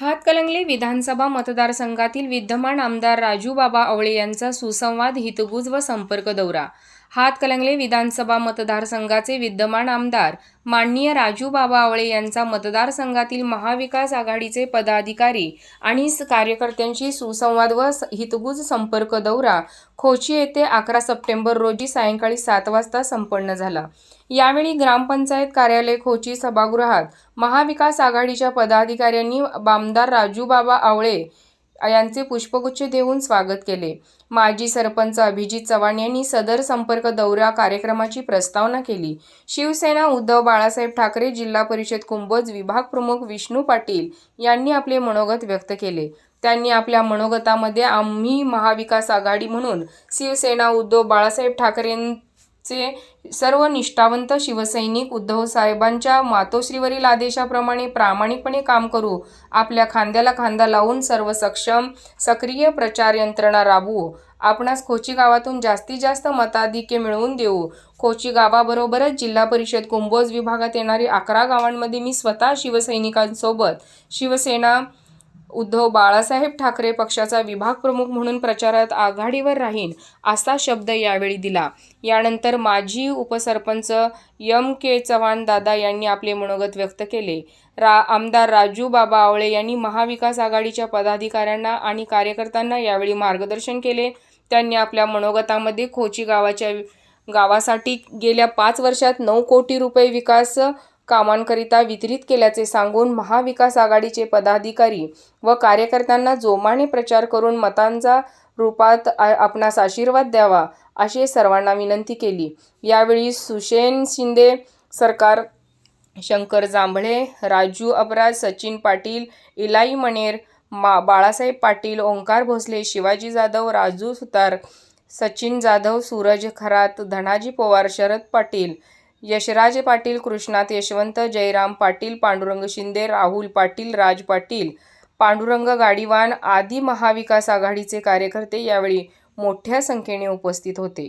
हातकलंगले विधानसभा मतदारसंघातील विद्यमान आमदार राजूबाबा आवळे यांचा सुसंवाद हितगुज व संपर्क दौरा. हातकलंगले विधानसभा मतदारसंघाचे विद्यमान आमदार माननीय राजू बाबा आवळे यांचा मतदारसंघातील महाविकास आघाडीचे पदाधिकारी आणि कार्यकर्त्यांशी सुसंवाद व हितगुज संपर्क दौरा खोची येथे अकरा सप्टेंबर रोजी सायंकाळी सात वाजता संपन्न झाला. यावेळी ग्रामपंचायत कार्यालय खोची सभागृहात महाविकास आघाडीच्या पदाधिकाऱ्यांनी आमदार राजूबाबा आवळे यांचे पुष्पगुच्छ देऊन स्वागत केले. माजी सरपंच अभिजित चव्हाण यांनी सदर संपर्क दौरा कार्यक्रमाची प्रस्तावना केली. शिवसेना उद्धव बाळासाहेब ठाकरे जिल्हा परिषद कुंभोज विभाग प्रमुख विष्णू पाटील यांनी आपले मनोगत व्यक्त केले. त्यांनी आपल्या मनोगतामध्ये आम्ही महाविकास आघाडी म्हणून शिवसेना उद्धव बाळासाहेब चे सर्व निष्ठावंत शिवसैनिक उद्धव साहेबांच्या मातोश्रीवरील आदेशाप्रमाणे प्रामाणिकपणे काम करू. आपल्या खांद्याला खांदा लावून सर्व सक्षम सक्रिय प्रचार यंत्रणा राबवू. आपणास खोची गावातून जास्तीत जास्त मताधिक्य मिळवून देऊ. खोची गावाबरोबरच जिल्हा परिषद कुंभोज विभागात येणारी अकरा गावांमध्ये मी स्वतः शिवसैनिकांसोबत शिवसेना उद्धव बाळासाहेब ठाकरे पक्षाचा विभाग प्रमुख म्हणून प्रचारात आघाडीवर राहीन असा शब्द यावेळी दिला. यानंतर माजी उपसरपंच यम के चव्हाण दादा यांनी आपले मनोगत व्यक्त केले. रा आमदार राजू बाबा आवळे यांनी महाविकास आघाडीच्या पदाधिकाऱ्यांना आणि कार्यकर्त्यांना यावेळी मार्गदर्शन केले. त्यांनी आपल्या मनोगतामध्ये खोची गावाच्या गावासाठी गेल्या पाच वर्षात नऊ कोटी रुपये विकास कामांकरिता वितरित केल्याचे सांगून महाविकास आघाडीचे पदाधिकारी व कार्यकर्त्यांना जोमाने प्रचार करून मतांचा रूपात आपणास आशीर्वाद द्यावा अशी सर्वांना विनंती केली. यावेळी सुशेन शिंदे सरकार शंकर जांभळे राजू अबराज सचिन पाटील इलाई मणेर मा बाळासाहेब पाटील ओंकार भोसले शिवाजी जाधव राजू सुतार सचिन जाधव सूरज खरात धनाजी पवार शरद पाटील यशराज पाटील कृष्णात यशवंत जयराम पाटील पांडुरंग शिंदे राहुल पाटील राज पाटील पांडुरंग गाडीवान आदी महाविकास आघाडीचे कार्यकर्ते यावेळी मोठ्या संख्येने उपस्थित होते.